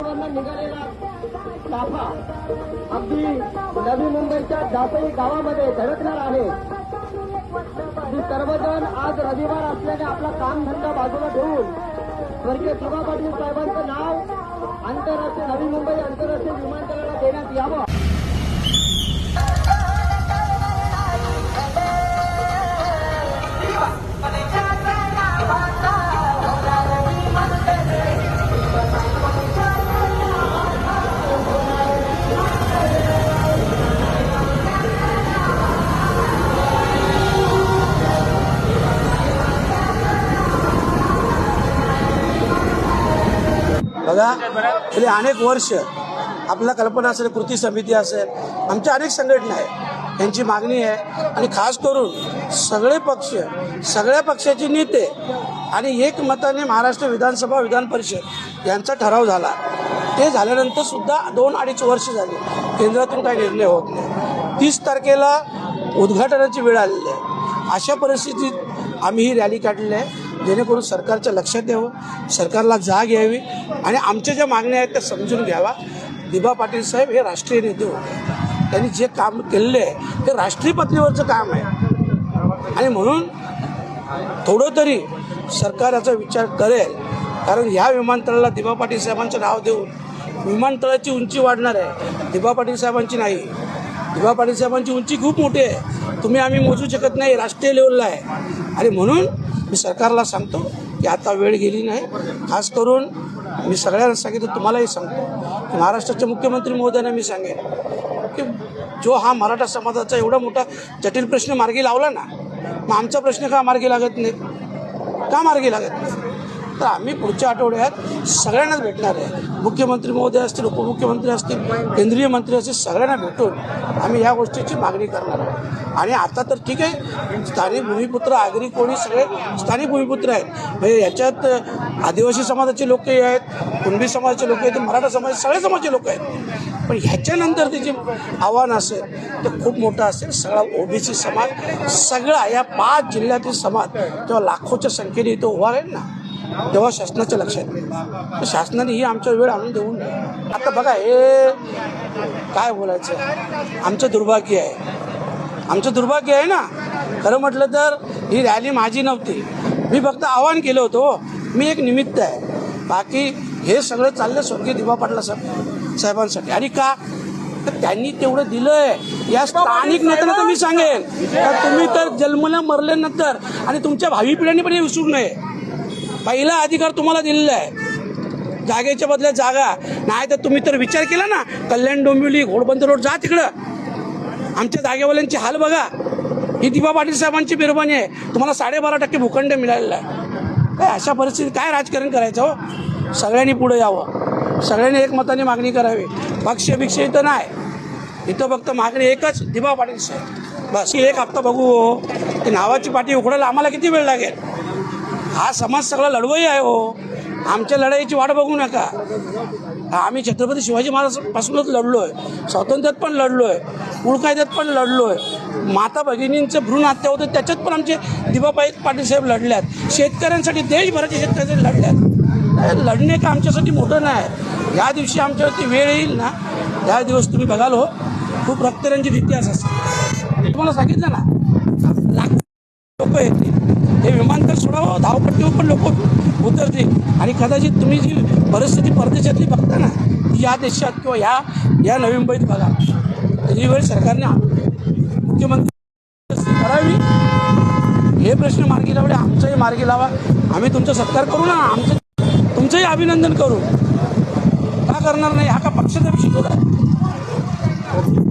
निघालेला ताफा अगदी नवी मुंबईच्या जासई गावामध्ये धडकणार आहे. सर्वजण आज रविवार असल्याने आपला कामधंदा बाजूला ठेवून स्वर्गीय सुभा पाटील साहेबांचं नाव आंतरराष्ट्रीय नवी मुंबई आंतरराष्ट्रीय बघा गेली अनेक वर्ष आपल्याला कल्पना असेल कृती समिती असेल आमच्या अनेक संघटना आहे यांची मागणी आहे. आणि खास करून सगळे पक्ष सगळ्या पक्षाचे नेते आणि एक मताने महाराष्ट्र विधानसभा विधान परिषद यांचा ठराव झाला. ते झाल्यानंतर सुद्धा दोन अडीच वर्ष झाली. केंद्रातून काही निर्णय होत नाही. तीस तारखेला उद्घाटनाची वेळ आलेली आहे. अशा परिस्थितीत आम्ही ही रॅली काढली आहे. जेणेकरून सरकारच्या लक्षात यावं सरकारला जाग यावी आणि आमच्या ज्या मागण्या आहेत त्या समजून घ्यावा. दिबा पाटील साहेब हे राष्ट्रीय नेते होते. त्यांनी जे काम केलेलं आहे ते राष्ट्रीय पातळीवरचं काम आहे. आणि म्हणून थोडं तरी सरकार याचा विचार करेल कारण ह्या विमानतळाला दिबा पाटील साहेबांचं नाव देऊन विमानतळाची उंची वाढणार आहे. दिबा पाटील साहेबांची नाही. दिबा पाटील साहेबांची उंची खूप मोठी आहे. तुम्ही आम्ही मोजू शकत नाही राष्ट्रीय लेवलला आहे. आणि म्हणून मी सरकारला सांगतो की आता वेळ गेली नाही. खास करून मी सगळ्यांना सांगितलं तुम्हालाही सांगतो की महाराष्ट्राचे मुख्यमंत्री महोदयांना मी सांगेन की जो हा मराठा समाजाचा एवढा मोठा जटिल प्रश्न मार्गी लावला ना मग आमचा प्रश्न का मार्गी लागत नाही? का मार्गी लागत नाही? तर आम्ही पुढच्या आठवड्यात सगळ्यांनाच भेटणार आहे. मुख्यमंत्री महोदय असतील उपमुख्यमंत्री असतील केंद्रीय मंत्री असतील सगळ्यांना भेटून आम्ही ह्या गोष्टीची मागणी करणार आहोत. आणि आता तर ठीक आहे स्थानिक भूमिपुत्र आगरी कोणी सगळे स्थानिक भूमिपुत्र आहेत. म्हणजे याच्यात आदिवासी समाजाचे लोकही आहेत कुणबी समाजाचे लोक आहेत मराठा समाज सगळे समाजाचे लोक आहेत. पण ह्याच्यानंतर ते जे आव्हान असेल ते खूप मोठं असेल. सगळा ओबीसी समाज सगळा या पाच जिल्ह्यातील समाज किंवा लाखोच्या संख्येने इथं उभा राहील ना. तेव्हा शासनाच्या लक्षात येईल. शासनाने ही आमच्या वेळ आणून देऊन नये. आता बघा हे काय बोलायचं? आमचं दुर्भाग्य आहे. आमचं दुर्भाग्य आहे ना? खरं म्हटलं तर ही रॅली माझी नव्हती. मी फक्त आवाहन केलं होतं हो. मी एक निमित्त आहे. बाकी हे सगळं चाललं स्वर्गीय दिबा पाटला साहेब साहेबांसाठी. आणि का? तर त्यांनी तेवढं दिलंय. या स्थानिक नेत्यांना तर मी सांगेन. तर तुम्ही तर जन्मला मरल्यानंतर आणि तुमच्या भावी पिढ्यांनी पण हे विसरू नये. पहिला अधिकार तुम्हाला दिलेला आहे. जागेच्या बदल्यात जागा. नाही तर तुम्ही तर विचार केला ना कल्याण डोंबिवली घोडबंद रोड जा तिकडं. आमच्या जागेवाल्यांची हाल बघा. ही दिबा पाटील साहेबांची मेहरबानी आहे. तुम्हाला साडेबारा टक्के भूखंड मिळालेला आहे. काय अशा परिस्थितीत काय राजकारण करायचं हो? सगळ्यांनी पुढं यावं. सगळ्यांनी एकमताने मागणी करावी. पक्ष भिक्ष इथं नाही. इथं फक्त मागणी एकच दिबा पाटील साहेब. बस एक हप्ता बघू हो. ती नावाची पाठी उघडायला आम्हाला किती वेळ लागेल? हा समाज सगळा लढवई आहे हो. आमच्या लढाईची वाट बघू नका. आम्ही छत्रपती शिवाजी महाराजांपासूनच लढलोय. स्वातंत्र्यात पण लढलोय. आहे कायद्यात पण लढलोय. माता भगिनींचं भ्रूण हत्या होतं त्याच्यात पण आमचे दिबाबाई पाटील साहेब लढल्यात. शेतकऱ्यांसाठी देशभराचे शेतकऱ्यांसाठी लढल्यात. लढणे का आमच्यासाठी मोठं नाही. या दिवशी आमच्यावरती वेळ येईल ना? त्या दिवस तुम्ही बघाल हो. खूप रक्तरंजित इतिहास असेल. तुम्हाला सांगितलं ना? लोक येतील. हे विमानतळ सोडावं धावपट्टीवर पण लोक उतरतील. आणि कदाचित तुम्ही जी परिस्थिती परदेशातली बघता ना ती या देशात किंवा ह्या या नवी मुंबईत बघा. त्याची वेळ सरकारने मुख्यमंत्री करावी. हे प्रश्न मार्गी लावले आमचाही मार्गी लावा. आम्ही तुमचा सत्कार करू ना आमचं तुमचंही अभिनंदन करू. का करणार नाही? हा का पक्षाचा विषय आहे